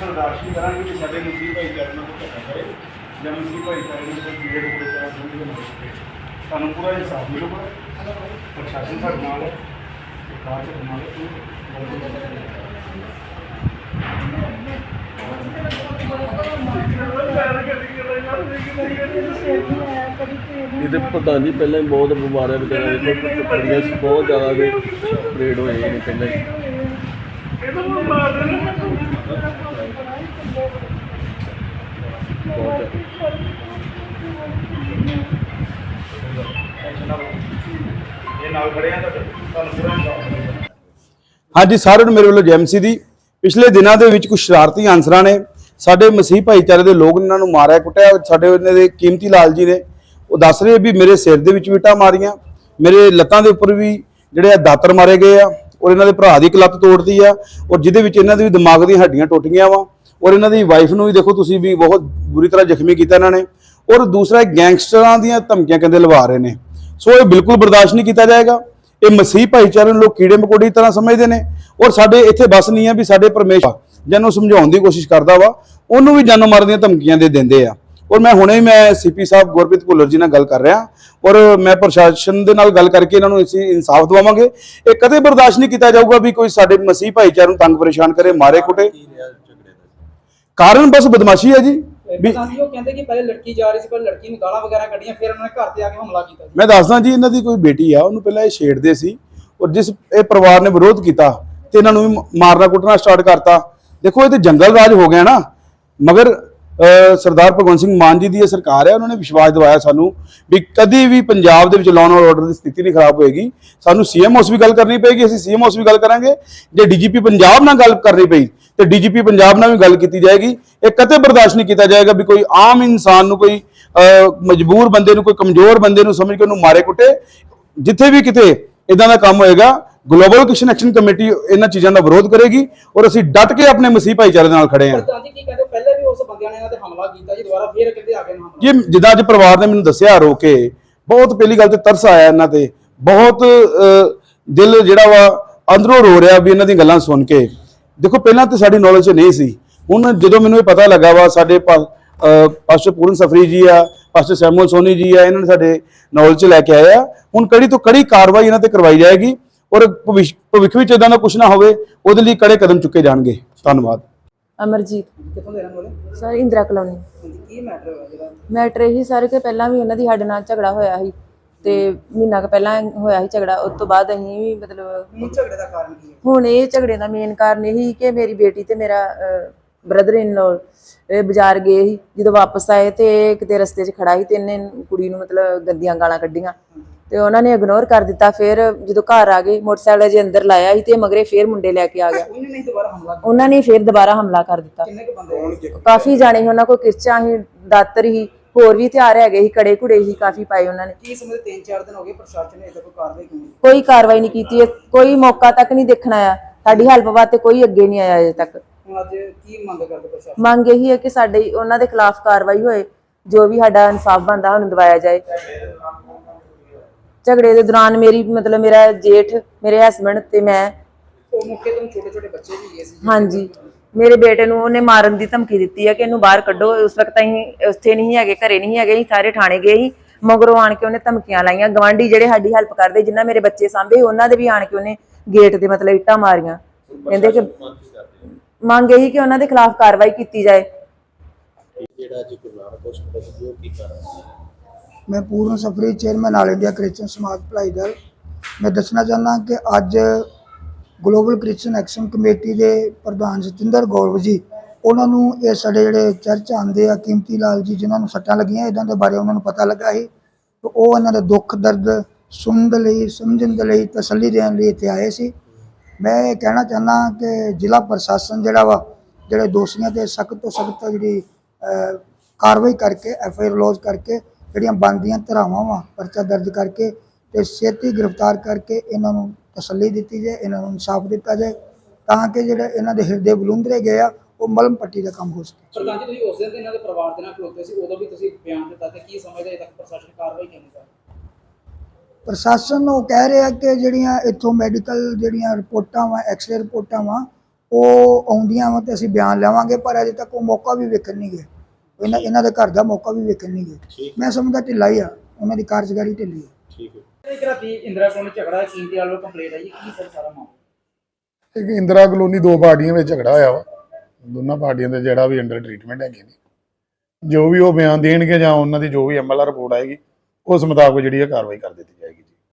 ਨਹੀਂ ਕਰਾਂਗੇ ਕਿ ਸਾਡੇ ਮਸੀਹ ਭਾਈਚਾਰੇ ਨਾਲ ਕੋਈ ਧੱਕਾ ਕਰੇ। ਜਾਂ ਮਸੀਹ ਭਾਈਚਾਰੇ ਨੂੰ ਕੋਈ ਕੀੜੇ ਟੁਕੜੇ ਕਰਾ ਸਮਝ ਨਾ ਸਕੇ ਸਾਨੂੰ ਪੂਰਾ ਇਨਸਾਫ ਮਿਲੂਗਾ। ਪ੍ਰਸ਼ਾਸਨ ਸਾਡੇ ਨਾਲ ਹੈ ਸਰਕਾਰ ਸਾਡੇ ਨਾਲ ਹੈ ਇਹਦੇ ਪ੍ਰਧਾਨ ਜੀ ਪਹਿਲਾਂ ਹੀ ਬਹੁਤ ਬਿਮਾਰੀਆਂ ਵਗੈਰਾ ਦੇਖੋ ਬੜੀਆਂ ਸੀ, ਬਹੁਤ ਜ਼ਿਆਦਾ ਦੇ ਆਪਰੇਟ ਹੋਏ ਨੇ ਪਹਿਲਾਂ ਹੀ। ਬਹੁਤ ਇਹ ਨਾਲ ਖੜੇ ਆ ਤਾਂ ਤੁਹਾਨੂੰ ਪੂਰਾ ਇਨਸਾਫ ਹਾਂਜੀ, ਸਾਰਿਆਂ ਨੂੰ ਮੇਰੇ ਵੱਲੋਂ ਜੈਮਸੀ ਦੀ। ਪਿਛਲੇ ਦਿਨਾਂ ਦੇ ਵਿੱਚ ਕੁਝ ਸ਼ਰਾਰਤੀ ਅਨਸਰਾਂ ਨੇ ਸਾਡੇ ਮਸੀਹ ਭਾਈਚਾਰੇ ਦੇ ਲੋਕ ਨੇ ਇਹਨਾਂ ਨੂੰ ਮਾਰਿਆ, ਕੁੱਟਿਆ, ਸਾਡੇ ਇਹਨਾਂ ਦੇ ਕੀਮਤੀ ਲਾਲ ਜੀ ਨੇ। ਉਹ ਦੱਸ ਰਹੇ ਵੀ ਮੇਰੇ ਸਿਰ ਦੇ ਵਿੱਚ ਵਿਟਾ ਮਾਰੀਆਂ, ਮੇਰੇ ਲੱਤਾਂ ਦੇ ਉੱਪਰ ਵੀ ਜਿਹੜੇ ਆ ਦਾਤਰ ਮਾਰੇ ਗਏ ਆ। ਔਰ ਇਹਨਾਂ ਦੇ ਭਰਾ ਦੀ ਇੱਕ ਲੱਤ ਤੋੜਦੀ ਆ, ਔਰ ਜਿਹਦੇ ਵਿੱਚ ਇਹਨਾਂ ਦੀ ਵੀ ਦਿਮਾਗ ਦੀਆਂ ਹੱਡੀਆਂ ਟੁੱਟ ਗਈਆਂ ਵਾ, ਔਰ ਇਹਨਾਂ ਦੀ ਵਾਈਫ ਨੂੰ ਵੀ ਦੇਖੋ ਤੁਸੀਂ ਵੀ ਬਹੁਤ ਬੁਰੀ ਤਰ੍ਹਾਂ ਜ਼ਖਮੀ ਕੀਤਾ ਇਹਨਾਂ ਨੇ, ਔਰ ਦੂਸਰਾ ਗੈਂਗਸਟਰਾਂ ਦੀਆਂ ਧਮਕੀਆਂ ਕਹਿੰਦੇ ਲਵਾ ਰਹੇ ਨੇ। ਸੋ ਇਹ ਬਿਲਕੁਲ ਬਰਦਾਸ਼ਤ ਨਹੀਂ ਕੀਤਾ ਜਾਏਗਾ। ਇਹ ਮਸੀਹ ਭਾਈਚਾਰੇ ਨੂੰ ਲੋਕ ਕੀੜੇ ਮਕੋੜੇ ਦੀ ਤਰ੍ਹਾਂ ਸਮਝਦੇ ਨੇ, ਔਰ ਸਾਡੇ ਇੱਥੇ ਬਸ ਨਹੀਂ ਆ ਵੀ ਸਾਡੇ ਪਰਮੇਸ਼ਰ ਜਿਹਨੂੰ ਸਮਝਾਉਣ ਦੀ ਕੋਸ਼ਿਸ਼ ਕਰਦਾ ਵਾ, ਉਹਨੂੰ ਵੀ ਜਾਨੋਂ ਮਾਰਨ ਦੀਆਂ ਧਮਕੀਆਂ ਦੇ ਦਿੰਦੇ ਆ। ਔਰ ਮੈਂ ਹੁਣੇ ਹੀ ਮੈਂ ਸੀਪੀ ਸਾਹਿਬ ਗੁਰਪ੍ਰੀਤ ਭੁੱਲਰ ਜੀ ਨਾਲ ਗੱਲ ਕਰ ਰਿਹਾ ਔਰ ਮੈਂ ਪ੍ਰਸ਼ਾਸਨ ਦੇ ਨਾਲ ਗੱਲ ਕਰਕੇ ਇਹਨਾਂ ਨੂੰ ਅਸੀਂ ਇਨਸਾਫ ਦਿਵਾਵਾਂਗੇ। ਇਹ ਕਦੇ ਬਰਦਾਸ਼ਤ ਨਹੀਂ ਕੀਤਾ ਜਾਊਗਾ ਵੀ ਕੋਈ ਸਾਡੇ ਮਸੀਹ ਭਾਈਚਾਰੇ ਨੂੰ ਤੰਗ ਪਰੇਸ਼ਾਨ ਕਰੇ ਮਾਰੇ ਕੁੱਟੇ। ਕਾਰਨ ਬਸ ਬਦਮਾਸ਼ੀ ਹੈ ਜੀ। ਵੀ ਪਤਾ ਨਹੀਂ ਉਹ ਕਹਿੰਦੇ ਕਿ ਪਹਿਲੇ ਲੜਕੀ ਜਾ ਰਹੀ ਸੀ ਪਰ ਲੜਕੀ ਨੂੰ ਗਾਲਾਂ ਵਗੈਰਾ ਕੱਢੀਆਂ ਫਿਰ ਉਹਨਾਂ ਨੇ ਘਰ ਤੇ ਆ ਕੇ ਹਮਲਾ ਕੀਤਾ ਮੈਂ ਦੱਸਦਾ ਜੀ ਇਹਨਾਂ ਦੀ ਕੋਈ ਬੇਟੀ ਆ ਉਹਨੂੰ ਪਹਿਲਾਂ ਇਹ ਛੇੜਦੇ ਸੀ ਔਰ ਜਿਸ ਇਹ ਪਰਿਵਾਰ ਨੇ ਵਿਰੋਧ ਕੀਤਾ ਤੇ ਇਹਨਾਂ ਨੂੰ ਵੀ ਮਾਰਨਾ ਕੁੱਟਣਾ ਸਟਾਰਟ ਕਰਤਾ। ਦੇਖੋ ਇਹ ਤੇ ਜੰਗਲ ਰਾਜ ਹੋ ਗਿਆ ਨਾ ਮਗਰ ਸਰਦਾਰ ਭਗਵੰਤ ਸਿੰਘ ਮਾਨ ਜੀ ਦੀ ਇਹ ਸਰਕਾਰ ਹੈ, ਉਹਨਾਂ ਨੇ ਵਿਸ਼ਵਾਸ ਦਿਵਾਇਆ ਸਾਨੂੰ ਵੀ ਕਦੀ ਵੀ ਪੰਜਾਬ ਦੇ ਵਿੱਚ ਲਾਅ ਔਰ ਆਰਡਰ ਦੀ ਸਥਿਤੀ ਨਹੀਂ ਖਰਾਬ ਹੋਏਗੀ। ਸਾਨੂੰ ਸੀਐਮ ਹਾਊਸ ਵੀ ਗੱਲ ਕਰਨੀ ਪਏਗੀ, ਅਸੀਂ ਸੀਐਮ ਹਾਊਸ ਵੀ ਗੱਲ ਕਰਾਂਗੇ। ਜੇ ਡੀਜੀਪੀ ਪੰਜਾਬ ਨਾਲ ਗੱਲ ਕਰਨੀ ਪਈ, ਤੇ ਡੀਜੀਪੀ ਪੰਜਾਬ ਨਾਲ ਵੀ ਗੱਲ ਕੀਤੀ ਜਾਏਗੀ। ਇਹ ਕਦੇ ਬਰਦਾਸ਼ਤ ਨਹੀਂ ਕੀਤਾ ਜਾਏਗਾ ਵੀ ਕੋਈ ਆਮ ਇਨਸਾਨ ਨੂੰ ਕੋਈ ਮਜਬੂਰ ਬੰਦੇ ਨੂੰ, ਕੋਈ ਕਮਜ਼ੋਰ ਬੰਦੇ ਨੂੰ ਸਮਝ ਕੇ ਉਹਨੂੰ ਮਾਰੇ ਕੁੱਟੇ। ਜਿੱਥੇ ਵੀ ਕਿਤੇ ਇਦਾਂ ਦਾ ਕੰਮ ਹੋਏਗਾ ਗਲੋਬਲ ਕਿਸ਼ਨ ਐਕਸ਼ਨ ਕਮੇਟੀ ਇਹਨਾਂ ਚੀਜ਼ਾਂ ਦਾ ਵਿਰੋਧ ਕਰੇਗੀ ਔਰ ਅਸੀਂ ਡਟ ਕੇ ਆਪਣੇ ਮਸੀਹ ਭਾਈਚਾਰੇ ਨਾਲ ਖੜੇ ਹਾਂ। ਬੰਦਿਆਂ ਨੇ ਇਹਨਾਂ ਤੇ ਹਮਲਾ ਕੀਤਾ ਜੀ ਦੁਬਾਰਾ ਫਿਰ ਕਹਿੰਦੇ ਆ ਗਏ ਨੇ ਹਮਲਾ ਜੀ ਜਿੱਦਾਂ ਅੱਜ ਪਰਿਵਾਰ ਨੇ ਮੈਨੂੰ ਦੱਸਿਆ ਰੋ ਕੇ ਬਹੁਤ ਪਹਿਲੀ ਗੱਲ ਤੇ ਤਰਸ ਆਇਆ ਇਹਨਾਂ ਤੇ। ਬਹੁਤ ਅਹ, ਦਿਲ ਜਿਹੜਾ ਵਾ ਅੰਦਰੋਂ ਰੋ ਰਿਹਾ ਵੀ ਇਹਨਾਂ ਦੀਆਂ ਗੱਲਾਂ ਸੁਣ ਕੇ। ਦੇਖੋ ਪਹਿਲਾਂ ਤੇ ਸਾਡੀ ਨੌਲੇਜ 'ਚ ਨਹੀਂ ਸੀ। ਹੁਣ ਜਦੋਂ ਮੈਨੂੰ ਇਹ ਪਤਾ ਲੱਗਾ ਵਾ ਸਾਡੇ ਪਾ- ਅਹ, ਪਾਸਟਰ ਪੂਰਨ ਸਫਰੀ ਜੀ ਆ ਪਾਸਟਰ ਸੈਮੂਅਲ ਸੋਨੀ ਜੀ ਆ ਇਹਨਾਂ ਨੇ ਸਾਡੇ ਨੌਲੇਜ 'ਚ ਲੈ ਕੇ ਆਏ ਆ। ਹੁਣ ਕੜੀ ਤੋਂ ਕੜੀ ਕਾਰਵਾਈ ਇਹਨਾਂ ਤੇ ਕਰਵਾਈ ਜਾਏਗੀ ਔਰ ਭਵਿੱਖ ਭਵਿੱਖ ਵਿੱਚ ਇਦਾਂ ਦਾ ਕੁਝ ਨਾ ਹੋਵੇ ਉਹਦੇ ਲਈ ਕੜੇ ਕਦਮ ਚੁੱਕੇ ਜਾਣਗੇ। ਧੰਨਵਾਦ। ਅਮਰਜੀਤ। ਕਿੱਥੋਂ ਦੇ ਰਹਿਣ ਵਾਲੇ? Sir Indira colony. ਹਾਂਜੀ, ਕੀ ਮੈਟਰ ਹੋਇਆ ਜਿਹੜਾ? ਮੈਟਰ ਇਹੀ ਸਰ ਕਿ ਪਹਿਲਾਂ ਵੀ ਉਹਨਾਂ ਦੀ ਸਾਡੇ ਨਾਲ ਝਗੜਾ ਹੋਇਆ ਸੀ ਤੇ ਮਹੀਨਾ ਕੁ ਪਹਿਲਾਂ ਹੋਇਆ ਸੀ ਝਗੜਾ ਉਸ ਤੋਂ ਬਾਅਦ ਅਸੀਂ ਵੀ ਮਤਲਬ ਹੁਣ ਝਗੜੇ ਦਾ ਕਾਰਨ ਕੀ ਹੈ? ਹੁਣ ਇਹ ਝਗੜੇ ਦਾ ਮੇਨ ਕਾਰਨ ਇਹੀ ਕਿ ਮੇਰੀ ਬੇਟੀ ਤੇ ਮੇਰਾ ਬ੍ਰਦਰ ਇਨ ਲੋ ਇਹ ਬਾਜ਼ਾਰ ਗਏ ਸੀ ਜਦੋਂ ਵਾਪਸ ਆਏ ਤੇ ਇਹ ਕਿਤੇ ਰਸਤੇ 'ਚ ਖੜਾ ਸੀ ਤੇ ਇਹਨੇ ਕੁੜੀ ਨੂੰ ਮਤਲਬ ਗੰਦੀਆਂ ਗਾਲਾਂ ਕੱਢੀਆਂ। ਤੇ ਉਹਨਾਂ ਨੇ ਇਗਨੋਰ ਕਰ ਦਿੱਤਾ ਫਿਰ ਜਦੋਂ ਘਰ ਆ ਗਏ ਮੋਟਰਸਾਈਕਲ ਜੇ ਅੰਦਰ ਲਾਇਆ ਸੀ ਤੇ ਮਗਰੇ ਫਿਰ ਮੁੰਡੇ ਲੈ ਕੇ ਆ ਗਿਆ। ਉਹਨੇ ਨਹੀਂ ਦੁਬਾਰਾ ਹਮਲਾ ਕੀਤਾ? ਉਹਨਾਂ ਨੇ ਫਿਰ ਦੁਬਾਰਾ ਹਮਲਾ ਕਰ ਦਿੱਤਾ। ਕਿੰਨੇ ਕੁ ਬੰਦੇ ਹੋਣਗੇ ਕਾਫੀ ਜਾਣੇ ਸੀ ਉਹਨਾਂ ਕੋਲ ਕਿਰਚਾਂ ਸੀ ਦਾਤਰ ਸੀ ਹੋਰ ਵੀ ਹਥਿਆਰ ਹੈਗੇ ਸੀ ਕੜੇ ਕੁੜੇ ਸੀ ਕਾਫੀ ਪਾਏ ਉਹਨਾਂ ਨੇ। ਕੀ ਸਮਝਦੇ ਤਿੰਨ ਚਾਰ ਦਿਨ ਹੋ ਗਏ ਪ੍ਰਸ਼ਾਸਨ ਨੇ ਅਜੇ ਤੱਕ ਕੋਈ ਕਾਰਵਾਈ ਕਿਉਂ ਨਹੀਂ ਕੋਈ ਕਾਰਵਾਈ ਨਹੀਂ ਕੀਤੀ ਇਹ- ਕੋਈ ਮੌਕਾ ਤੱਕ ਨਹੀਂ ਦੇਖਣ ਆਇਆ। ਸਾਡੀ ਹੈਲਪ ਵਾਸਤੇ ਕੋਈ ਅੱਗੇ ਨਹੀਂ ਆਇਆ ਅਜੇ ਤੱਕ। ਹੁਣ ਅੱਜ ਕੀ ਮੰਗ ਕਰਦੇ ਪ੍ਰਸ਼ਾਸਨ? ਮੰਗ ਇਹੀ ਹੈ ਕਿ ਸਾਡੇ ਉਹਨਾਂ ਦੇ ਖਿਲਾਫ ਕਾਰਵਾਈ ਹੋਏ ਜੋ ਵੀ ਸਾਡਾ ਇਨਸਾਫ ਬਣਦਾ ਸਾਨੂੰ ਦਿਵਾਇਆ ਜਾਏ। ਝਗੜੇ ਦੇ ਦੌਰਾਨ ਮੇਰੀ ਮਤਲਬ ਮੇਰਾ ਜੇਠ ਮੇਰੇ ਹਸਬੰਡ ਤੇ ਮੈਂ। ਉਹ ਮੌਕੇ ਤੋਂ ਛੋਟੇ ਛੋਟੇ ਬੱਚੇ ਵੀ ਗਏ ਸੀ ਹਾਂਜੀ। ਮੇਰੇ ਬੇਟੇ ਨੂੰ ਉਹਨੇ ਮਾਰਨ ਦੀ ਧਮਕੀ ਦਿੱਤੀ ਹੈ ਕਿ ਇਹਨੂੰ ਬਾਹਰ ਕੱਢੋ। ਉਸ ਵਕਤ ਅਸੀਂ ਉੱਥੇ ਨਹੀਂ ਹੈਗੇ ਘਰੇ ਨਹੀਂ ਹੈਗੇ ਅਸੀਂ ਸਾਰੇ ਥਾਣੇ ਗਏ ਸੀ। ਮਗਰੋਂ ਆਣ ਕੇ ਉਹਨੇ ਧਮਕੀਆਂ ਲਾਈਆਂ। ਗਵਾਂਢੀ ਜਿਹੜੇ ਸਾਡੀ ਹੈਲਪ ਕਰਦੇ ਜਿਨ੍ਹਾਂ ਮੇਰੇ ਬੱਚੇ ਸਾਂਭੇ ਉਹਨਾਂ ਦੇ ਵੀ ਆਣ ਕੇ ਉਹਨੇ ਗੇਟ ਦੇ ਮਤਲਬ ਇੱਟਾਂ ਮਾਰੀਆਂ। ਕਹਿੰਦੇ ਕਿ ਮੰਗ ਇਹੀ ਕਿ ਉਹਨਾਂ ਦੇ ਖਿਲਾਫ ਕਾਰਵਾਈ ਕੀਤੀ ਜਾਏ। ਮੈਂ Puran Safri chairman all India Christian ਸਮਾਜ ਭਲਾਈ ਦਲ ਮੈਂ ਦੱਸਣਾ ਚਾਹੁੰਦਾ ਕਿ ਅੱਜ ਗਲੋਬਲ ਕ੍ਰਿਸਚਨ ਐਕਸ਼ਨ ਕਮੇਟੀ ਦੇ ਪ੍ਰਧਾਨ ਸਤਿੰਦਰ ਗੌਰਵ ਜੀ, ਉਹਨਾਂ ਨੂੰ ਇਹ ਸਾਡੇ ਜਿਹੜੇ ਚਰਚ ਆਉਂਦੇ ਆ, ਕੀਮਤੀ ਲਾਲ ਜੀ, ਜਿਨ੍ਹਾਂ ਨੂੰ ਸੱਟਾਂ ਲੱਗੀਆਂ ਇਦਾਂ ਦੇ ਬਾਰੇ ਉਹਨਾਂ ਨੂੰ ਪਤਾ ਲੱਗਾ ਸੀ। ਤੇ ਉਹ ਇਹਨਾਂ ਦੇ ਦੁੱਖ, ਦਰਦ ਸੁਣਨ ਦੇ ਲਈ, ਸਮਝਣ ਦੇ ਲਈ, ਤਸੱਲੀ ਦੇਣ ਲਈ ਇੱਥੇ ਆਏ ਸੀ। ਮੈਂ ਇਹ ਕਹਿਣਾ ਚਾਹੁੰਦਾ ਕਿ ਜ਼ਿਲ੍ਹਾ ਪ੍ਰਸ਼ਾਸਨ ਜਿਹੜਾ ਵਾ, ਜਿਹੜੇ ਦੋਸ਼ੀਆਂ ਤੇ ਸਖਤ ਤੋਂ ਸਖਤ ਜਿਹੜੀ ਕਾਰਵਾਈ ਕਰਕੇ ਐਫ ਆਈ ਆਰ ਲੌਜ ਕਰਕੇ ਜਿਹੜੀਆਂ ਬਣਦੀਆਂ ਧਰਾਵਾਂ ਵਾ ਪਰਚਾ ਦਰਜ ਕਰਕੇ ਤੇ ਛੇਤੀ ਗ੍ਰਿਫਤਾਰ ਕਰਕੇ ਇਹਨਾਂ ਨੂੰ ਤਸੱਲੀ ਦਿੱਤੀ ਜਾਏ ਇਹਨਾਂ ਨੂੰ ਇਨਸਾਫ ਦਿੱਤਾ ਜਾਏ ਤਾਂ ਕਿ ਜਿਹੜੇ ਇਹਨਾਂ ਦੇ ਹਿਰਦੇ ਬਲੂੰਦਰੇ ਗਏ ਆ ਉਹ ਮਲਮ ਪੱਟੀ ਦਾ ਕੰਮ ਹੋ ਸਕੇ ਪ੍ਰਧਾਨ ਜੀ ਤੁਸੀਂ ਉਸ ਦਿਨ ਤੇ ਇਹਨਾਂ ਦੇ ਪਰਿਵਾਰ ਦੇ ਨਾਲ ਖਲੋਤੇ ਸੀ ਉਦੋਂ ਵੀ ਤੁਸੀਂ ਬਿਆਨ ਦਿੱਤਾ ਤੇ ਕੀ ਸਮਝਦੇ ਤੱਕ ਪ੍ਰਸ਼ਾਸਨ ਕਾਰਵਾਈ ਨਹੀਂ ਕਰ? ਪ੍ਰਸ਼ਾਸਨ ਉਹ ਕਹਿ ਰਿਹਾ ਕਿ ਜਿਹੜੀਆਂ ਇੱਥੋਂ ਮੈਡੀਕਲ ਜਿਹੜੀਆਂ ਰਿਪੋਰਟਾਂ ਵਾ ਐਕਸ-ਰੇ ਰਿਪੋਰਟਾਂ ਵਾ ਉਹ ਆਉਂਦੀਆਂ ਵਾ ਤੇ ਅਸੀਂ ਬਿਆਨ ਲਵਾਂਗੇ ਪਰ ਅਜੇ ਤੱਕ ਉਹ ਮੌਕਾ ਵੀ ਵੇਖਣ ਨਹੀਂ ਗਏ ਇਹਨਾਂ ਇਹਨਾਂ ਦੇ ਘਰ ਦਾ ਮੌਕਾ ਵੀ ਵੇਖਣ ਨਹੀਂ ਗਏ। ਮੈਂ ਸਮਝਦਾ ਢਿੱਲਾ ਹੀ ਆ ਉਹਨਾਂ ਦੀ ਕਾਰਜਕਾਰੀ ਢਿੱਲੀ ਹੈ। ਇੱਕ ਰਾਤੀ ਇੰਦਰਾ ਕੋਲ ਝਗੜਾ ਕੀਮਤੀ ਵਾਲੇ ਕੋਲ ਕੰਪਲੇਂਟ ਆਈ ਕੀ ਸਰ ਸਾਰਾ ਮਾਮਲਾ? ਇੱਕ ਇੰਦਰਾ ਕਲੋਨੀ ਦੋ ਪਾਰਟੀਆਂ ਵਿੱਚ ਝਗੜਾ ਹੋਇਆ ਵਾ। ਦੋਨਾਂ ਪਾਰਟੀਆਂ ਦੇ ਜਿਹੜਾ ਵੀ ਅੰਡਰ ਟ੍ਰੀਟਮੈਂਟ ਹੈਗੇ ਨੇ। ਜੋ ਵੀ ਉਹ ਬਿਆਨ ਦੇਣਗੇ ਜਾਂ ਉਹਨਾਂ ਦੀ ਜੋ ਵੀ ਐਮਐਲਆਰ ਰਿਪੋਰਟ ਆਏਗੀ ਉਸ ਮੁਤਾਬਕ ਜਿਹੜੀ ਹੈ ਕਾਰਵਾਈ ਕਰ ਦਿੱਤੀ ਜਾਏਗੀ ਜੀ।